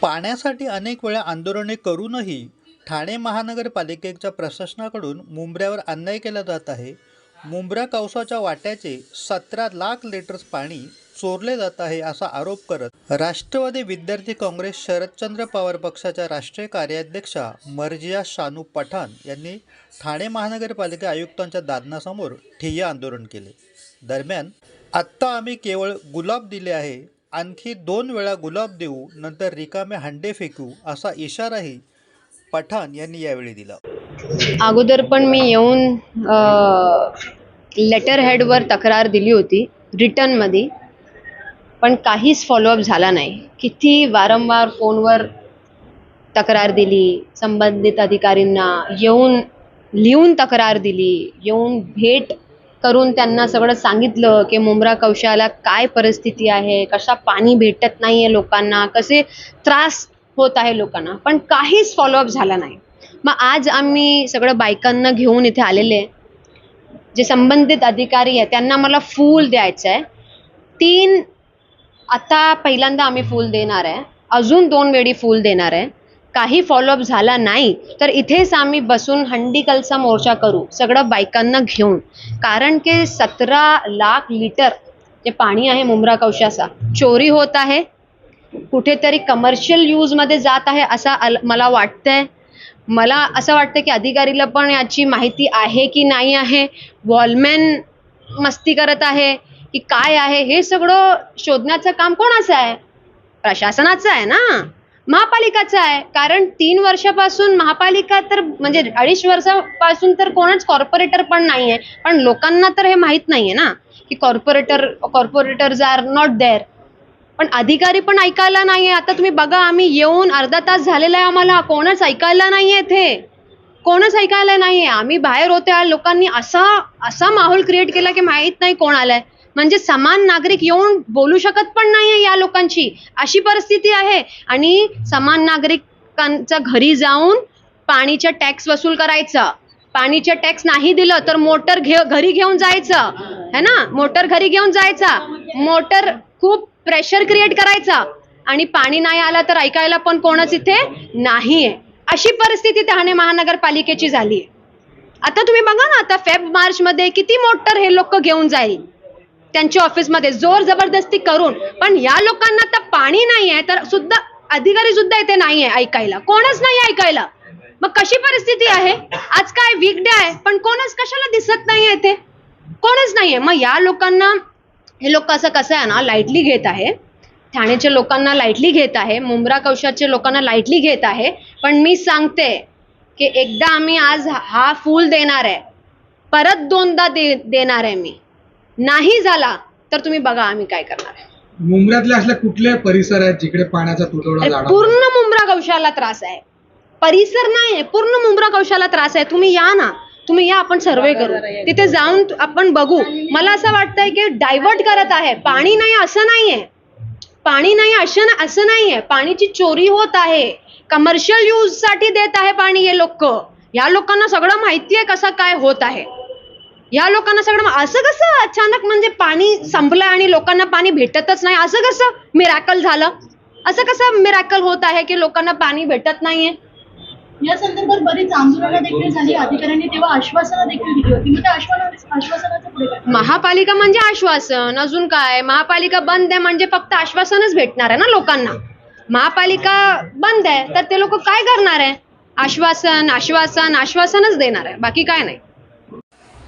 पाण्यासाठी अनेक वेळा आंदोलने करूनही ठाणे महानगरपालिकेच्या प्रशासनाकडून मुंबऱ्यावर अन्याय केला जात आहे. मुंब्रा कवसाच्या वाट्याचे सतरा लाख लिटर्स पाणी चोरले जात आहे असा आरोप करत राष्ट्रवादी विद्यार्थी काँग्रेस शरदचंद्र पवार पक्षाच्या राष्ट्रीय कार्याध्यक्षा मर्जिया शानू पठाण यांनी ठाणे महानगरपालिका आयुक्तांच्या दालनासमोर ठिय्या आंदोलन केले. दरम्यान आत्ता आम्ही केवळ गुलाब दिले आहे आणखी दोन वेळा गुलाब देऊ नंतर रिकामे हंडे फेकू असा इशाराही पठाण यांनी यावेळी दिला. अगोदर पण मी येऊन लेटर हेडवर तक्रार दिली होती रिटर्नमध्ये. पण काहीच फॉलोअप झाला नाही. किती वारंवार फोनवर तक्रार दिली संबंधित अधिकारींना येऊन लिहून तक्रार दिली येऊन भेट करून त्यांना सगळं सांगितलं की मुंब्रा कौशाला काय परिस्थिती आहे कशा पाणी भेटत नाही आहे लोकांना कसे त्रास होत आहे लोकांना पण काहीच फॉलोअप झाला नाही. मग आज आम्ही सगळं बायकांना घेऊन इथे आलेले जे संबंधित अधिकारी आहे त्यांना मला फूल द्यायचं आहे. तीन आता पहिल्यांदा आम्ही फूल देणार आहे. अजून दोन वेळी फूल देणार आहे. काही फॉलोअप झाला नाही तर इथेच आम्ही बसून हंडीकलचा मोर्चा करू सगळं बायकांना घेऊन. कारण की सतरा लाख लिटर जे पाणी आहे मुंब्रा कौशाचा चोरी होत आहे. कुठेतरी कमर्शियल यूजमध्ये जात आहे असं अल- मला वाटतंय. मला असं वाटतं की अधिकारीला पण याची माहिती आहे की नाही आहे. वॉलमॅन मस्ती करत आहे की काय आहे हे सगळं शोधण्याचं काम कोणाचं आहे? प्रशासनाचं आहे ना? महापालिकाचा आहे. कारण तीन वर्षापासून महापालिका तर म्हणजे अडीच वर्षापासून तर कोणच कॉर्पोरेटर पण नाही आहे पण लोकांना तर हे माहीत नाही आहे ना की corporator corporators are not there पण अधिकारी पण ऐकायला नाहीये. आता तुम्ही बघा आम्ही येऊन अर्धा तास झालेला आहे आम्हाला. कोणच ऐकायला नाहीये इथे. कोणच ऐकायला नाहीये. आम्ही बाहेर होते. लोकांनी असा असा माहोल क्रिएट केला की माहीत नाही कोण आलाय म्हणजे समान नागरिक येऊन बोलू शकत पण नाहीये या लोकांची. अशी परिस्थिती आहे. आणि समान नागरिकांच्या घरी जाऊन पाणीचा टॅक्स वसूल करायचा. पाणीचे टॅक्स नाही दिलं तर मोटर घे घरी घेऊन जायचं. है ना? मोटर घरी घेऊन जायचा. मोटर खूप प्रेशर क्रिएट करायचा. आणि पाणी नाही आलं तर ऐकायला पण कोणच इथे नाहीये. अशी परिस्थिती ठाणे महानगरपालिकेची झाली आता तुम्ही बघा ना आता फेब मार्च मध्ये किती मोटर हे लोक घेऊन जाईल. त्यांच्या ऑफिसमध्ये जोर जबरदस्ती करून पण या लोकांना तर पाणी नाही आहे तर सुद्धा अधिकारी सुद्धा इथे नाही आहे ऐकायला. कोणच नाही ऐकायला. मग कशी परिस्थिती आहे? आज काय वीकडे आहे पण कोणच कशाला दिसत नाहीये इथे? कोणच नाहीये. मग या लोकांना हे लोक असं कसं आहे ना लाईटली घेत आहे. ठाण्याच्या लोकांना लाईटली घेत आहे मुंब्रा कौशाच्या लोकांना लाईटली घेत आहे. पण मी सांगते की एकदा आम्ही आज हा फूल देणार आहे. परत दोनदा दे देणार आहे मी. नाही झाला तर तुम्ही बघा आम्ही काय करणार आहे. मुंबऱ्यातले असले कुठले परिसर आहेत जिकडे पाण्याचा तुटवडा जाणवतो? पूर्ण मुंब्रा कौशाला त्रास आहे. परिसर नाही आहे पूर्ण मुंब्रा कौशाला त्रास आहे. तुम्ही या ना तुम्ही या आपण सर्वे करू. तिथे जाऊन तु- आपण बघू. मला असं वाटतंय की डायव्हर्ट करत आहे. पाणी नाही असं नाहीये. पाणी नाही असं ना- असं नाहीये. पाणीची चोरी होत आहे. कमर्शियल यूजसाठी देत आहे पाणी हे लोक. या लोकांना सगळं माहिती आहे कसं काय होत आहे. या लोकांना सगळं असं कसं अचानक म्हणजे पाणी संपलं आणि लोकांना पाणी भेटतच नाही? असं कसं मिरॅकल झालं? असं कसं मिरॅकल होत आहे की लोकांना पाणी भेटत नाहीये? या संदर्भात बरीच आंदोलनं देखील झाली. अधिकाऱ्यांनी तेव्हा आश्वासनं देखील दिली होती. मग आश्वासनाचं पुढे काय? महापालिका म्हणजे आश्वासन. अजून काय? महापालिका बंद आहे म्हणजे फक्त आश्वासनच भेटणार आहे ना लोकांना? महापालिका बंद आहे तर ते लोक काय करणार आहे? आश्वासन आश्वासन आश्वासनच देणार आहे. बाकी काय नाही.